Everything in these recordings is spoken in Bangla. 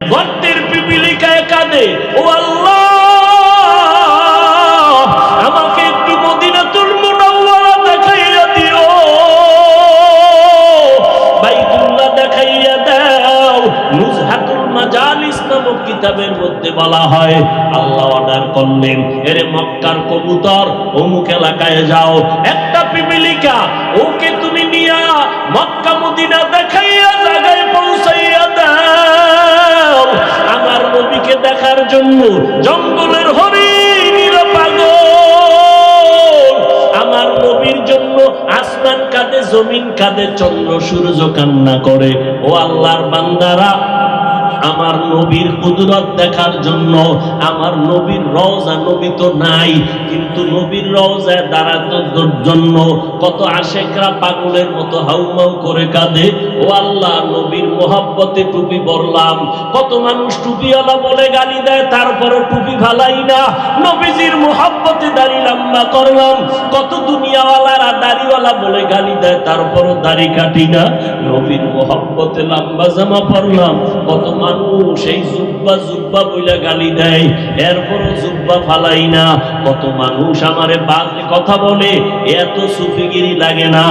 গর্তের পিপিলিকায় কাঁদে, ও আল্লাহ, আমাকে একটু মদিনাতুল মুনাওয়ারা দেখাইয়া দিও। বাইতুল্লাহ দেখাইয়া দাও কিতাবের মধ্যে বলা হয়, আল্লাহ করলেন মক্কার অমুক এলাকায় যাও, একটা পিপিলিকা, ওকে তুমি নিয়া মক্কা মদিনা জঙ্গলের হরিণ আমার নবীর জন্য আসমান কাঁদে, জমিন কাঁদে, চন্দ্র সূর্য কান্না করে। ও আল্লাহর বান্দারা আমার নবীর কুদরত দেখার জন্য আমার নবীর রওজা নবী তো নাই, কিন্তু নবীর রওজায় দাঁড়ানোর জন্য কত আশেকরা পাগলের মতো হাউমাউ করে কাঁদে। ও আল্লাহ, নবীর মোহাব্বতে টুপি পরলাম। কত মানুষ টুপিওয়ালা বলে গালি দেয় তারপরও টুপি ভালাই না। নবীজির মোহাব্বতে দাড়ি লম্বা করলাম। কত দুনিয়াওয়ালারা দাড়িওয়ালা বলে গালি দেয়, তারপরও দাড়ি কাটি না। নবীর মোহাব্বতে লম্বা জামা পরলাম। কত মানুষ এই জুব্বা জুব্বা বইলা গালি দেয়, এরপরও জুব্বা ফালাই না। কত মানুষ আমারে বাজে কথা বলে, এত সুফিগিরি লাগে না,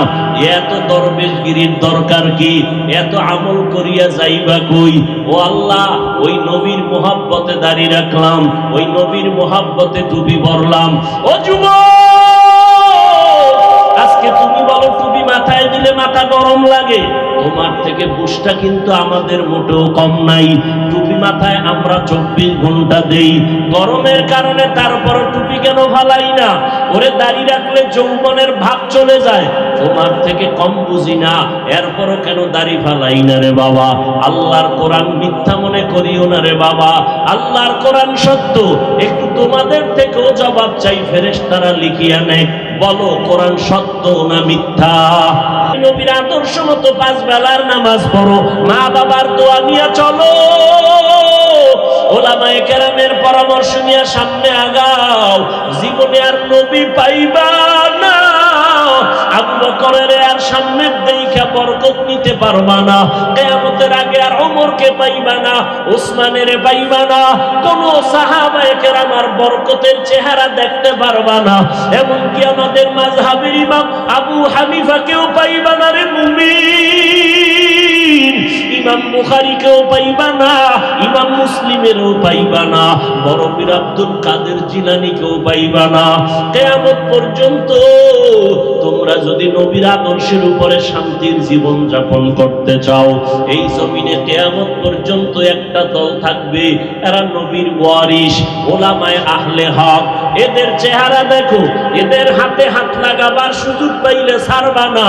এত দরবেশগিরির দরকার কি, এত আমল করিয়া যাইবা কই? ও আল্লাহ, ওই নবীর মোহাব্বতে দাঁড়িয়ে রাখলাম, ওই নবীর মোহাব্বতে টুপি পরলাম। ও যুবক, আজকে তুমি বলো টুপি মাথায় দিলে মাথা গরম লাগে? তোমার থেকে বুসটা কিন্তু আমাদের মোটেও কম নাই। টুপি মাথায় আমরা চব্বিশ ঘণ্টা দেই। গরমের কারণে তারপর টুপি কেন ফালাই না? ওরে দাড়ি রাখলে যৌবনের ভাব চলে যায়। তোমার থেকে কম বুঝি না, এরপরও কেন দাড়ি ফালাই না রে বাবা? আল্লাহর কোরআন মিথ্যা মনে করিও না রে বাবা। আল্লাহর কোরআন সত্য, একটু তোমাদের থেকেও জবাব চাই, ফেরেশতারা লিখিয়া নেয়। বলো, কোরআন সত্য না মিথ্যা? নবীর আদর্শ মতো পাঁচ বেলার নামাজ পড়ো মা বাবার দোয়া নিয়ে চলো। ওলামায়ে কেরামের পরামর্শ নিয়ে সামনে আগাও। জীবনে আর নবী পাইবা না। আবু বকরের আর সামনের দেখা পারবা না। কেয়ামতের আগে আর অমরকে পাইবা না, উসমানের পাইবা না। কোন সাহাবায়কের আমার বরকতের চেহারা দেখতে পারবা না। এমনকি আমাদের মাযহাবের ইমাম আবু হানিফাকেও পাইবা না রে মুমিন। ইমাম বুখারীকেও পাইবা না, ইমাম মুসলিমেরও পাইবা না, বড় পীর আব্দুল কাদের জিলানীকেও পাইবা না। কেয়ামত পর্যন্ত তোমরা যদি নবীর আদর্শের উপরে শান্তির জীবন যাপন করতে চাও, এই জমিনে কেয়ামত পর্যন্ত একটা দল থাকবে, এরা নবীর ওয়ারিস ওলামায় আহলে হক। এদের চেহারা দেখো, এদের হাতে হাত লাগাবার সুযোগ পাইলে ছাড়বা না,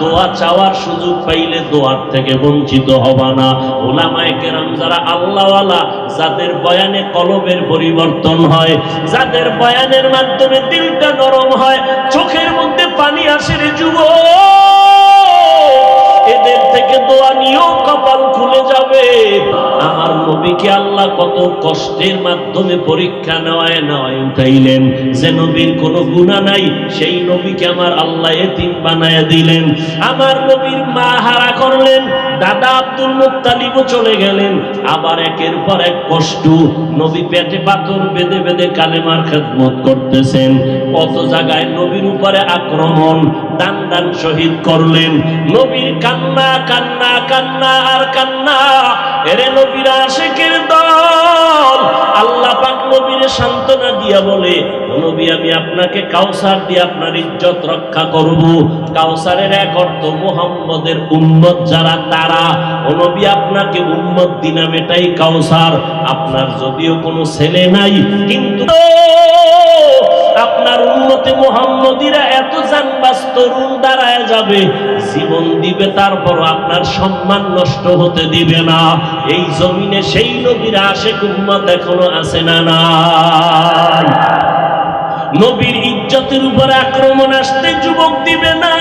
দোয়া চাওয়ার সুযোগ পাইলে দোয়ার থেকে বঞ্চিত হবা। না ওলামায় কেরাম যারা আল্লাহওয়ালা, যাদের বয়ানে কলমের পরিবর্তন হয়, যাদের বয়ানের মাধ্যমে দিলটা নরম হয়, চোখের মধ্যে পানি আসে রে যুবক এদের থেকে দোয়া নিয়েও কপাল খুলে যাবে। আমার নবীকে আল্লাহ কত কষ্টের মাধ্যমে পরীক্ষা নেওয়ায় নেওয়ায় উঠাইলেন? যে নবীর কোনো গুণা নাই, সেই নবীকে আমার আল্লাহ এতিম বানায় দিলেন। আমার নবীর মা হারা করলেন, দাদা আব্দুল মুক্তালিবও চলে গেলেন। আবার একের পর এক কষ্ট, নবী পেটে পাথর বেঁধে বেঁধে কালেমার খেদমত করতেছেন। কত জায়গায় নবীর উপরে আক্রমণ, দান দান শহীদ করলেন। নবীর কান্না কান্না কান্না আর কান্না, এরে নবীর আশেকের দল। আল্লাহ পাক নবীর সান্ত্বনা দিয়া বলে নবী, আমি আপনাকে কাউসার দিয়ে আপনার ইজ্জত রক্ষা করব। কাউসারের এক অর্থ মুহাম্মদের উম্মত যারা তারা। নবী, আপনাকে উম্মত দিনাম এটাই কাউসার। আপনার যদিও কোনো ছেলে নাই, কিন্তু তরুণ দাঁড়ায় যাবে, জীবন দিবে, তারপর আপনার সম্মান নষ্ট হতে দিবে না। এই জমিনে সেই নবীর আশেক উম্মত এখনও আছে না নাই। নবীর ইজ্জতের উপর আক্রমণ আসতে যুবক দিবে না।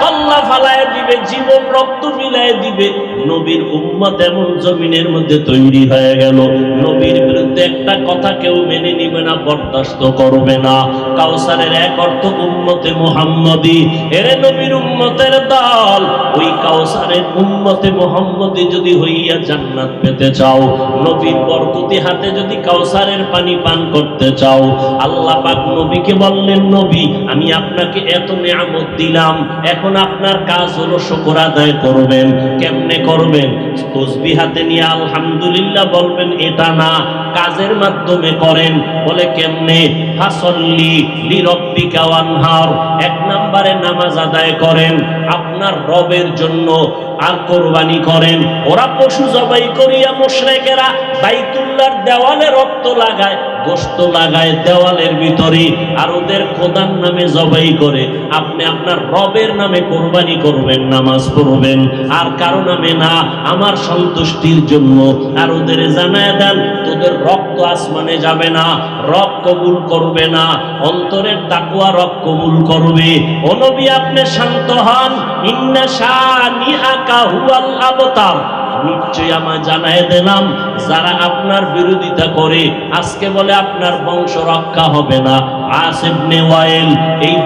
কল্লা ফালায় দিবে, জীবন রক্ত মিলায় দিবে। নবীর উম্মত এমন জমিনের মধ্যে তৈরি হয়ে গেল। নবীর বিরুদ্ধে একটা কথা কেউ মেনে নিবে না, বরদাস্ত করবে না। কাউসারের এক অর্থ, উম্মতে মোহাম্মদী। এরে নবীর উম্মতের দল, ওই কাউসারের উম্মতে মোহাম্মদী যদি হইয়া জান্নাত পেতে চাও, নবীর বরকতি হাতে যদি কাউসারের পানি পান করতে চাও, আল্লাহ পাক নবীকে বললেন, নবী, আমি আপনাকে এত নিয়ামত দিলাম, এখন আপনার কাজ হলো শুকর আদায় করবেন, কেমনে করবেন? তসবি হাতে নিয়ে আলহামদুলিল্লাহ বলবেন, এটা না, কাজের মাধ্যমে করেন। বলে, কেমনে? ফাসল্লি লিরব্বিকা ওয়ানহার। এক নম্বরে নামাজ আদায় করেন, আপনার রবের জন্য আর কোরবানি করেন। ওরা পশু জবাই করিয়া মুশরিকেরা বাইতুল্লাহর দেওয়ালে রক্ত লাগায়। গোস্ত লাগায় দেওয়ালের ভিতরে আর ওদের খোদার নামে জবাই করে। আপনি আপনার রবের নামে কোরবানি করবেন, নামাজ পড়বেন। আর কারও নামে না, আমার সন্তুষ্টির জন্য। আর ওদের জানায় দেন, তোদের রক্ত আসমানে যাবে না, রব কবুল করবে না, অন্তরের তাকুয়া রব কবুল করবে। ও নবী, আপনি শান্ত হন। ইন্না শানিআকা হুয়াল আবতার। নিশ্চয়ই আমায় জানায় দিলাম, যারা আপনার বিরোধিতা করে, আজকে বলে আপনার বংশ রক্ষা হবে না। আসেবনে ওয়াইল, এই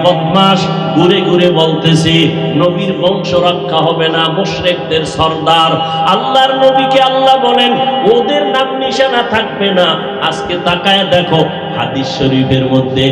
শরীফের মধ্যে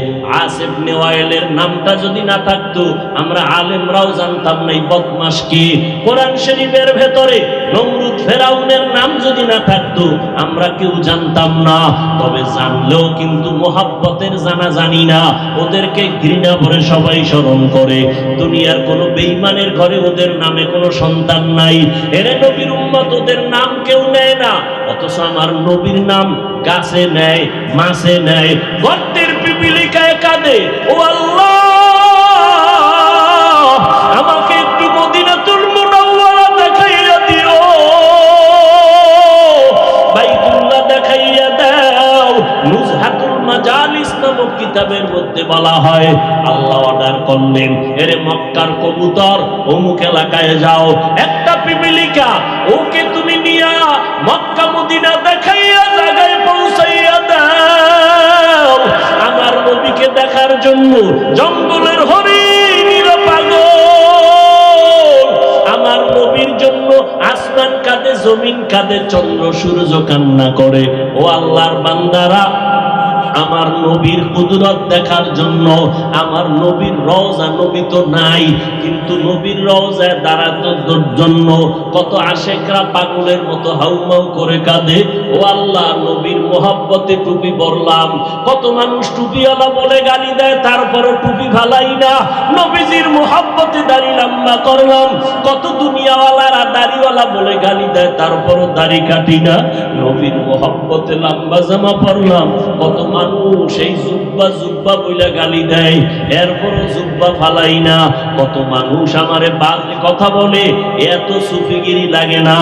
নামটা যদি না থাকতো, আমরা আলেমরাও জানতাম না এই বদমাস কি। কোরআন শরীফের ভেতরে নমরুদ ফেরাউনের নাম যদি না থাকতো, আমরা কেউ জানতাম না। তবে জানলেও কিন্তু মোহাব্বতের জানা জানি না ওদেরকে ঘৃণা করে সবাই স্মরণ করে। দুনিয়ার কোনো বেইমানের ঘরে ওদের নামে কোনো সন্তান নাই। এরে নবীর উম্মত, ওদের নাম কেউ নেয় না। অথচ আমার নবীর নাম গাছে নেয়, মাছে নেয়। গর্তের পিপিলিকায় কাঁদে, ও আল্লাহ, আমাকে একটু মদিনাতুল মুনাওয়ারা দেখাইয়া দিও। নুজহাতুল নামক কিতাবের মধ্যে বলা হয়, আল্লাহ অর্ডার করলেন, এরে মক্কার কবুতর, অমুক এলাকায় যাও, একটা পিপিলিকা, ওকে তুমি নিয়া মক্কা মদিনা দেখাইয়া জায়গায় পৌঁছাইয়া দাও। আমার নবীকে দেখার জন্য জঙ্গলের জন্য আসমান কাঁদে, জমিন কাঁদে, চন্দ্র সূর্য কান্না করে। ও আল্লাহর বান্দারা আমার নবীর কুদরত দেখার জন্য আমার নবীর রওজা নবী তো নাই, কিন্তু নবীর রওজায় দাঁড়ানোর জন্য কত আশেকরা পাগলের মতো হাউমাউ করে কাঁদে। ও আল্লাহ, নবীর মোহাব্বতে টুপি পরলাম। কত মানুষ টুপিওয়ালা বলে গালি দেয়, তারপরে টুপি ভালাই না। নবীজির মোহাব্বতে দাড়ি লম্বা করলাম। কত দুনিয়াওয়ালারা দাড়িওয়ালা বলে গালি দেয়, তারপরও দাড়ি কাটি না। নবীর মোহাব্বতে লম্বা জামা পরলাম। কত মানুষ এই জুব্বা জুব্বা বইলা গালি দেয়, এরপরও জুব্বা ফালাই না। কত মানুষ আমারে বাজে কথা বলে, এত সুফিগিরি লাগে না,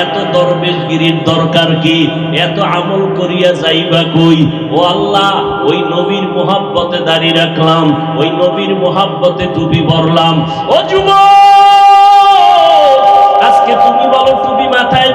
এত দরবেশগিরির দরকার কি, এত আমল করিয়া যাইবা কই? ও আল্লাহ, ওই নবীর মোহাব্বতে দাঁড়িয়ে রাখলাম, ওই নবীর মোহাব্বতে টুপি পরলাম। ও যুবক!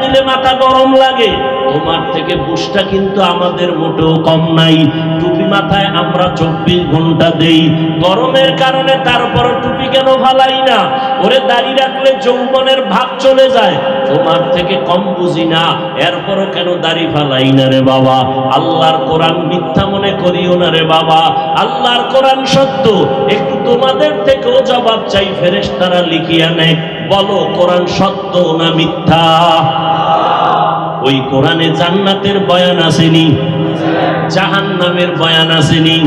দিলে মাথা গরম লাগে। তোমার থেকে বুসটা কিন্তু আমাদের মোটেও কম নাই। টুপি মাথায় আমরা চব্বিশ ঘণ্টা দেই। গরমের কারণে তারপর টুপি কেন ভালাই না? ওরে দাঁড়িয়ে রাখলে যৌবনের ভাব চলে যায়। তোমার থেকে কম বুঝি না। এরপরও কেন দাড়ি ফালাই না রে বাবা? আল্লাহর কোরআন মিথ্যা মনে করিও না রে বাবা। আল্লাহর কোরআন সত্য। একটু তোমাদের থেকেও জবাব চাই ফেরেশতারা লিখিয়া নেয়। বলো কোরআন সত্য না মিথ্যা? ওই কোরআনে জান্নাতের বয়ান আসেনি জাহান নামের বয়ান আসেনি।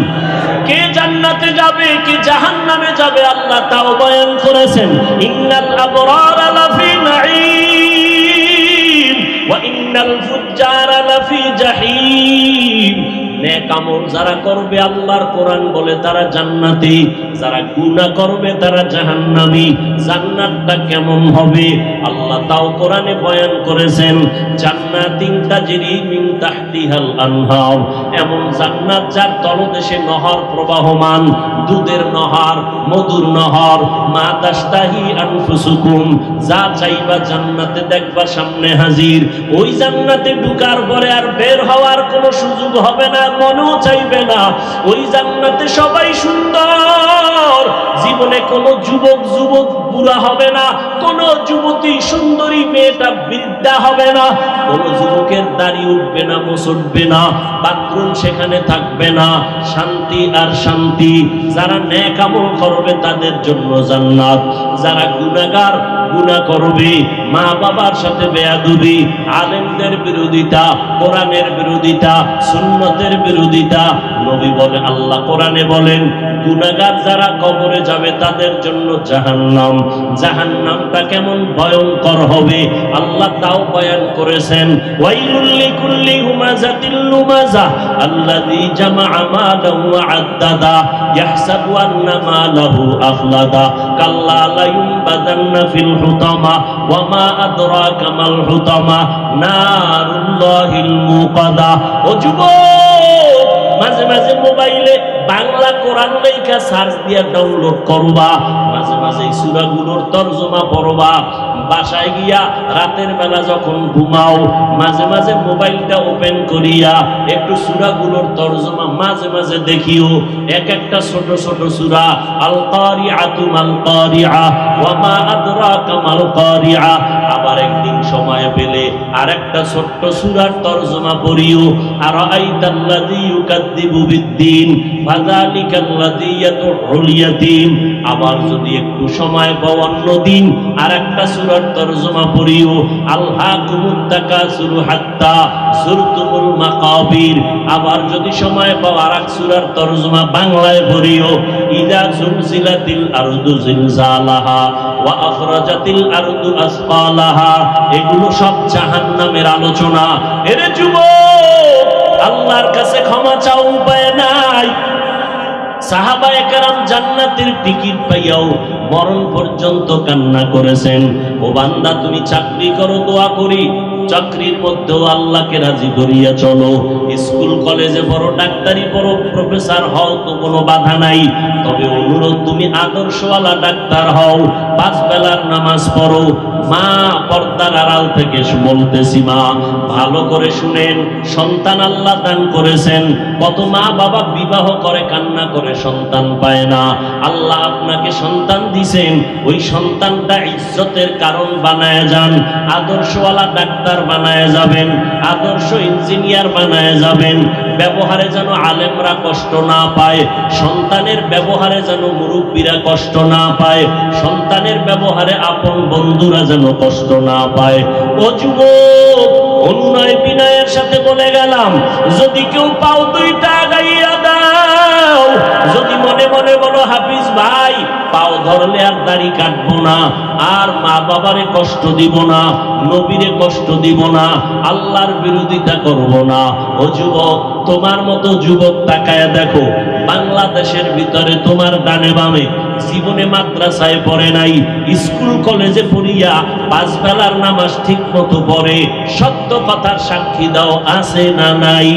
কে জান্নাতে যাবে, কে জাহান নামে যাবে, আল্লাহ তাও বয়ান করেছেন, ইন্নাল আবরার লাফি নাঈম, ওয়া ইন্নাল ফুজ্জার লাফি জাহিম। নেক আমল যারা করবে আল্লাহর কোরআন বলে তারা জান্নাতি, যারা গুনাহ করবে তারা জাহান্নামী। জান্নাতটা কেমন হবে? আল্লাহ তাও কোরআনে বয়ান করেছেন জান্নাতিন তাজরি মিন তাহতিহাল আনহার। এমন জান্নাত যার তলদেশে নহর প্রবাহমান, দুধের নহর, মধুর নহর, মা তাস্তাহি আনফুসুকুম, যা চাইবা জান্নাতে দেখবা সামনে হাজির। ওই জান্নাতে ঢুকার পরে আর বের হওয়ার কোনো সুযোগ হবে না। মনেও চাইবে না। ওই জান্নাতে সবাই সুন্দর। জীবনে কোনো যুবক যুবক বুড়া হবে না, কোন যুবতী সুন্দরী মেয়েটা বৃদ্ধা হবে না, কোন যুবকের দাড়ি উঠবে না উঠবে না, বাথরুম সেখানে থাকবে না, শান্তি আর শান্তি। যারা ন্যাক আমল করবে তাদের জন্য জান্নাত। যারা গুনাহগার গুনাহ করবে মা বাবার সাথে বেয়াদবি, আলেমদের বিরোধিতা, কোরআনের বিরোধিতা, সুন্নতের বিরোধিতা, নবী বলে আল্লাহ কোরআনে বলেন গুনাহগার যারা কবরে যাবে তাদের জন্য জাহান্নাম। জাহান্নামটা কেমন ভয়ঙ্কর হবে? আল্লাহ তাও বয়ান করেছেন, ওয়াইলুল লিকুল্লি হুমাজাতিল লুমাজা আল্লাযী জামাআ মালাহু ওয়া আদ্দাদা ইয়াহসাবু আন্না মালাহু আখলাদা কাল্লা লা ইউনবাদান্না ফিল হুতামা ওয়া মা আদরাকা মাল হুতামা নারুল্লাহিল মুকাদা। ও যুবক! মাঝে মাঝে মোবাইলে বাংলা কোরআন লেখা সার্চ দিয়া ডাউনলোড করবা। মাঝে মাঝে তর্জমা তরজমা পড়বা। বাসায় গিয়া রাতের বেলা যখন ঘুমাও, মাঝে মাঝে মোবাইলটা ওপেন করিয়া একটু সূরাগুলোর তরজমা মাঝে মাঝে দেখিও। এক একটা ছোট ছোট সূরা আল কারিআতু মাল কারিআ ওয়া মা আদরাকা মাল কারিআ আবার একদিন সময় পেলে আরেকটা ছোট্ট সূরার তরজমা পড়িও। আর আইতাল্লাযী ইউকাদ্দিবু বিদ্দিন, ফাযালিকাল্লাযী ইয়াদউল ইয়াতীম আবার যদি একটু সময় পাও অন্য দিন আরেকটা সূরার পড়িও তাকাসুরু হাত্তা যুরতুমুল মাকাবির। আবার যদি সময় পাও আরেক সূরার তরজমা বাংলায় পড়িও, ইদা জুলজিলাতিল আরদু জিলজালাহা ওয়া আখরাজাতিল আরদু আসফালাহা। এগুলো সব জাহান্নামের আলোচনা। এরে যুবক, আল্লাহর কাছে ক্ষমা চাও উপায় নাই। সাহাবা একরাম জান্নাতের টিকিট পাইয়াও মরণ পর্যন্ত কান্না করেছেন। ও বান্দা, তুমি চাকরি করো, দোয়া করি। চাকরির মধ্যেও আল্লাহকে রাজি করিয়া চলো। স্কুল, কলেজে বড় ডাক্তারি বড় প্রফেসর হও তো কোনো বাধা নাই। তবে অনুরোধ, তুমি আদর্শওয়ালা ডাক্তার হও, পাঁচ বেলার নামাজ পড়ো। মা পর্দার আড়াল থেকে বলতেছি, মা, ভালো করে শুনেন, সন্তান আল্লাহ দান করেছেন। কত মা বাবা বিবাহ করে, কান্না করে সন্তান পায় না। আল্লাহ আপনাকে সন্তান দিছেন, ওই সন্তানটা ইজ্জতের কারণ বানায় যান, আদর্শওয়ালা ডাক্তার বানায় যাবেন, আদর্শ ইঞ্জিনিয়ার বানায় যাবেন ব্যবহারে যেন আলেমরা কষ্ট না পায়, সন্তানের ব্যবহারে যেন মুরব্বীরা কষ্ট না পায়, সন্তানের ব্যবহারে আপন বন্ধুরা যেন কষ্ট না পায়। ও যুবক, অন্যায় বিনয়ের সাথে বলে গেলাম, যদি কেউ পাও দুইটা গাইয়া দাও, যদি মনে মনে বলো, হাফিজ ভাই পাও ধরলে আর দাড়ি কাটবো না। আর মা বাবারে কষ্ট দিব না, নবীরে কষ্ট দিব না, আল্লাহর বিরোধিতা করব না। ও যুবক, তোমার মতো যুবক তাকায় দেখো, বাংলাদেশের ভিতরে তোমার ডানে বামে, জীবনে মাদ্রাসায় পড়ে নাই, স্কুল কলেজে পড়িয়া পাঁচ বেলার নামাজ ঠিক মতো পড়ে, সত্য কথার সাক্ষী দাও, আছে না নাই?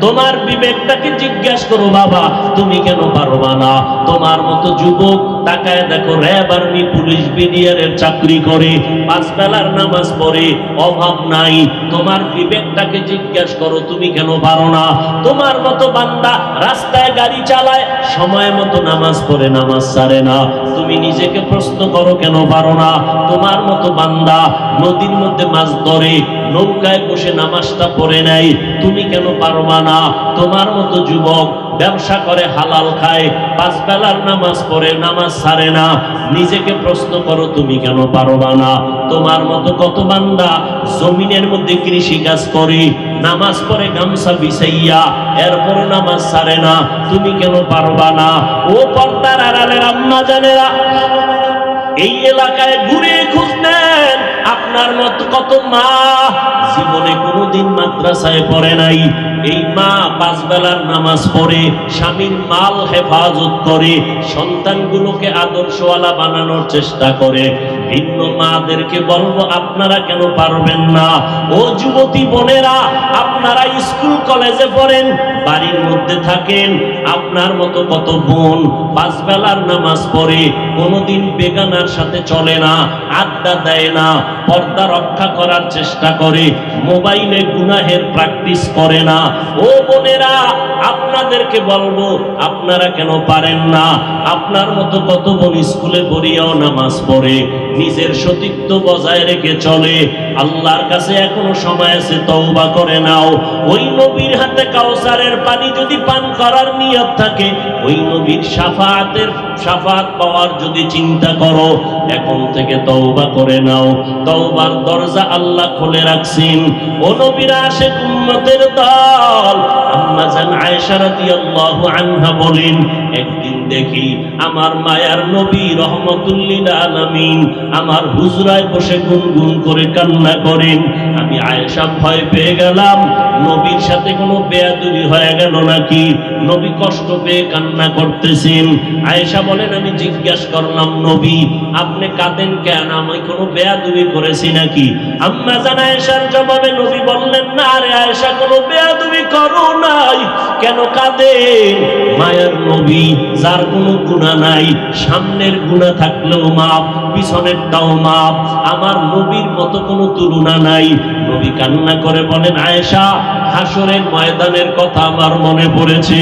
তোমার বিবেকটাকে জিজ্ঞাসা করো, বাবা, তুমি কেন পারবা না? তোমার মতো যুবক তাকায় দেখো, র্যাব আর্মি, পুলিশ বিডিআরের চাকরি করে, পাঁচ বেলার নামাজ পড়ে, অভাব নাই। তোমার বিবেকটাকে জিজ্ঞাসা করো, তুমি কেন পারো না? তোমার মতো বান্দা রাস্তায় গাড়ি চালায়, সময় মতো নামাজ পড়ে, নামাজ ছাড়ে না। তুমি নিজেকে প্রশ্ন করো, কেন পারো না? তোমার মতো বান্দা নদীর মধ্যে মাছ ধরে নৌকায় বসে নামাজটা পড়ে নাই তুমি কেন পারবা না? তোমার মতো যুবক ব্যবসা করে, হালাল খায় পাঁচ বেলার নামাজ পড়ে, নামাজ ছাড়ে না। নিজেকে প্রশ্ন করো, তুমি কেন পারবা না? তোমার মতো কত বান্দা জমিনের মধ্যে কৃষি কাজ করে, নামাজ পড়ে গামছা বিছাইয়া এরপরে নামাজ ছাড়ে না। তুমি কেন পারবা না? ও পর্দার আড়ালের আম্মা জানেরা এই এলাকায় ঘুরে খুঁজ নেন আপনার মতো কত মা জীবনে কোনোদিন মাদ্রাসায় পড়ে নাই। এই মা পাঁচ বেলার নামাজ পড়ে, স্বামীর মাল হেফাজত করে, সন্তানগুলোকে আদর্শওয়ালা বানানোর চেষ্টা করে। ভিন্ন মাদেরকে বলব, আপনারা কেন পারবেন না? ও যুবতী বোনেরা, আপনারা স্কুল কলেজে পড়েন, বাড়ির মধ্যে থাকেন, আপনার মতো কত বোন পাঁচ বেলার নামাজ পড়ে, কোনোদিন বেগানার সাথে চলে না, আড্ডা দেয় না, পর্দা রক্ষা করার চেষ্টা করে। মোবাইলে গুনাহের প্র্যাকটিস করে না। ও বোনেরা, আপনাদেরকে বলব, আপনারা কেন পারেন না? আপনার মতো কত বোন স্কুলে পড়িয়াও নামাজ পড়ে। নিজের সতীত্ব বজায় রেখে চলে। আল্লাহর কাছে এখনও সময় আছে, তওবা করে নাও। ওই নবীর হাতে কাউসারের পানি যদি পান করার নিয়ত থাকে, ওই নবীর সাফাতের, সাফাত পাওয়ার যদি চিন্তা করো, এখন থেকে তওবা করে নাও। তওবার দরজা আল্লাহ খুলে রাখছেন। ও নবীরা আসে উম্মতের দল আম্মা জান আয়েশা রাদিয়াল্লাহু আনহা বলেন, একদিন দেখি আমার মায়ার নবী রহমতুল্লিল আলামিন আমার হুজরায় বসে গুনগুন করে কান্না করেন। আমি আয়েশা ভয় পেয়ে গেলাম। নবীর সাথে কোনো বেয়াদুবি হয়ে গেল নাকি? নবী কষ্ট পেয়ে কান্না করতেছেন। আয়েশা বলেন, আমি জিজ্ঞাসা করলাম, নবী, আপনি কাঁদেন কেন? আমি কোনো বেয়াদুবি করেছি নাকি? আম্মা জান আয়েশার জবাবে নবী বললেন, না আরে আয়েশা, কোনো বেয়াদুবি করো নাই। কেন কাঁদেন? মায়ের নবী, যার কোনো গুণা নাই, সামনের গুণা থাকলেও মাপ, পিছনেরটাও মাপ। আমার নবীর মতো কোনো তুলনা নাই। নবী কান্না করে বলেন, আয়েশা হাসরের ময়দানের কথা আমার মনে পড়েছে।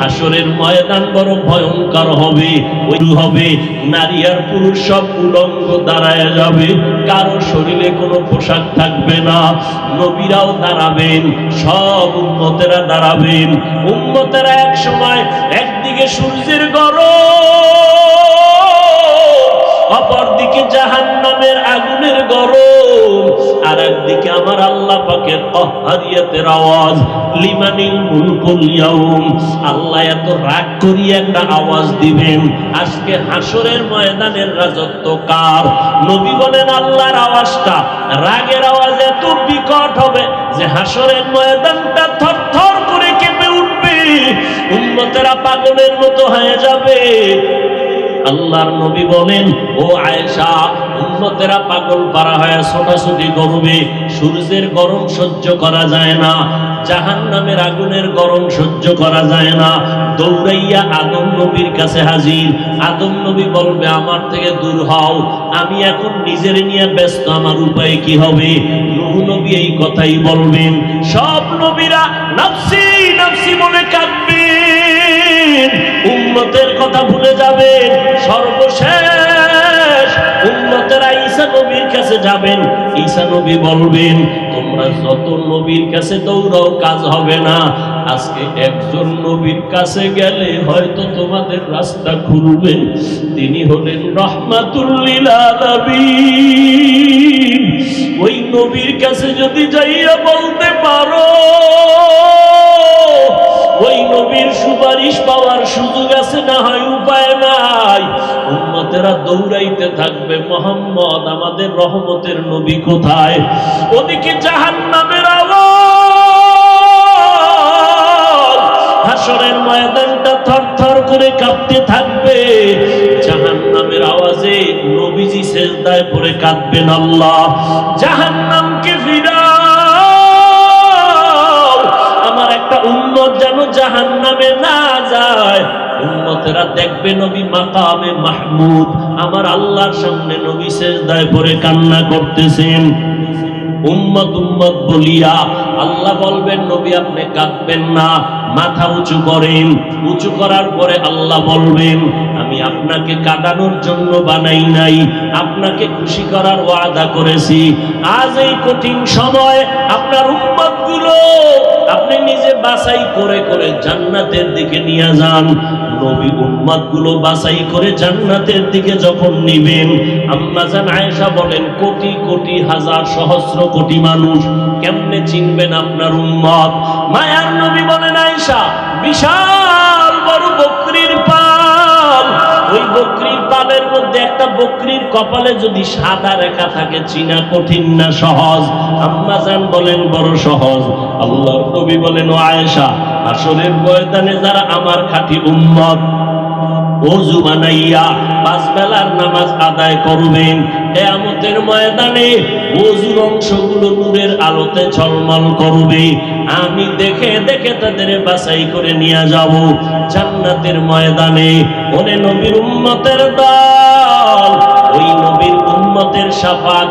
হাসরের ময়দান বড় ভয়ঙ্কর হবে ওই হবে, নারী আর পুরুষ সব উলঙ্গ দাঁড়ায় যাবে, কারও শরীরে কোনো পোশাক থাকবে না। নবীরাও দাঁড়াবেন, সব উম্মতেরা দাঁড়াবেন। উম্মতেরা এক সময় একদিকে সূর্যের গরম, অপরদিকে জাহান নামের আগুনের গরম। আর একদিকে আমার আল্লাহ পাকের অহারিয়াতের আওয়াজ লিমানিল মুলকুল ইয়াউম। আল্লাহ এত রাগ করি একটা আওয়াজ দিবেন, আজকে হাসরের ময়দানের রাজত্ব কার? নবী বলেন, আল্লাহর আওয়াজটা রাগের আওয়াজ এত বিকট হবে যে হাসরের ময়দানটা থরথর করে কেঁপে উঠবে। উন্মতেরা পাগলের মতো হয়ে যাবে। আল্লাহর নবী বলেন, ও আয়েশা, উম্মতেরা পাগল পারা হয়ে ছোটাছুটি করবে। সূর্যের গরম সহ্য করা যায় না জাহান নামের আগুনের গরম সহ্য করা যায় না। দৌড়াইয়া আদম নবীর কাছে হাজির। আদম নবী বলবে, আমার থেকে দূর হও। আমি এখন নিজের নিয়ে ব্যস্ত, আমার উপায় কি হবে? নবী এই কথাই বলবেন। সব নবীরা নাফসি নাফসি বলে কাঁদবেন যাবেন, ঈসা নবী বলবেন, তোমরা যত নবীর কাছে দৌড়াও, কাজ হবে না। আজকে একজন নবীর কাছে গেলে হয়তো তোমাদের রাস্তা খুলবে। তিনি হলেন রহমাতুল্লিল ওই নবীর কাছে যদি যাইয়া বলতে পারো, ওই নবীর সুপারিশ পাওয়ার সুযোগ আছে, না হয় উপায় নাই। উম্মতেরা দৌড়াইতে থাকবে, মোহাম্মদ আমাদের রহমতের নবী কোথায়? ওদিকে জাহান নামের হাসরের ময়দানটা থরথর করে কাঁপতে থাকবে। জাহান নামের আওয়াজে নবীজি শেষদায় পড়ে কাঁদবেন আল্লাহ। জাহান নামকে দেখবে নবী মাকামে মাহমুদ। আমার আল্লাহর সামনে নবী শেষদায় পড়ে কান্না করতেছেন। উম্মত উম্মত বলিয়া আল্লাহ বলবেন, নবী, আপনি কাঁদবেন না, মাথা উঁচু করেন। উঁচু করার পরে আল্লাহ বলবেন আপনাকে কাঁদানোর জন্য বানাই নাই, আপনাকে খুশি করার ওয়াদা করেছি। আজ এই কঠিন সময় আপনার উম্মতগুলো আপনি নিজে বাছাই করে করে জান্নাতের দিকে নিয়ে যান। নবী উম্মতগুলো বাছাই করে জান্নাতের দিকে যখন নিবেন, আম্মা জান আয়েশা বলেন, কোটি কোটি, হাজার, সহস্র, কোটি মানুষ কেমনে চিনবেন আপনার উম্মত? মায়ার নবী বলেন, আয়েশা, বিশাল বকরির পালের মধ্যে একটা বকরির কপালে যদি সাদা রেখা থাকে, চিনা কঠিন না সহজ? আম্মা জান বলেন, বড় সহজ। আল্লাহর নবী বলেন, ও আয়েশা, আসরের ময়দানে যারা আমার খাঁটি উম্মত অজু বানাইয়া পাঁচ বেলার নামাজ আদায় করবেন। কেয়ামতের ময়দানে অজুর অংশগুলো নূরের আলোতে ঝলমল করবে। আমি দেখে দেখে তাদের বাছাই করে নিয়ে যাব। জান্নাতের ময়দানে ওরে নবীর উম্মতের দল। ওই নবীর উম্মতের সাফাত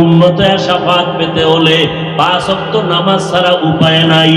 উম্মতের সাফাত পেতে হলে পাঁচ অক্ত নামাজ ছাড়া উপায় নাই।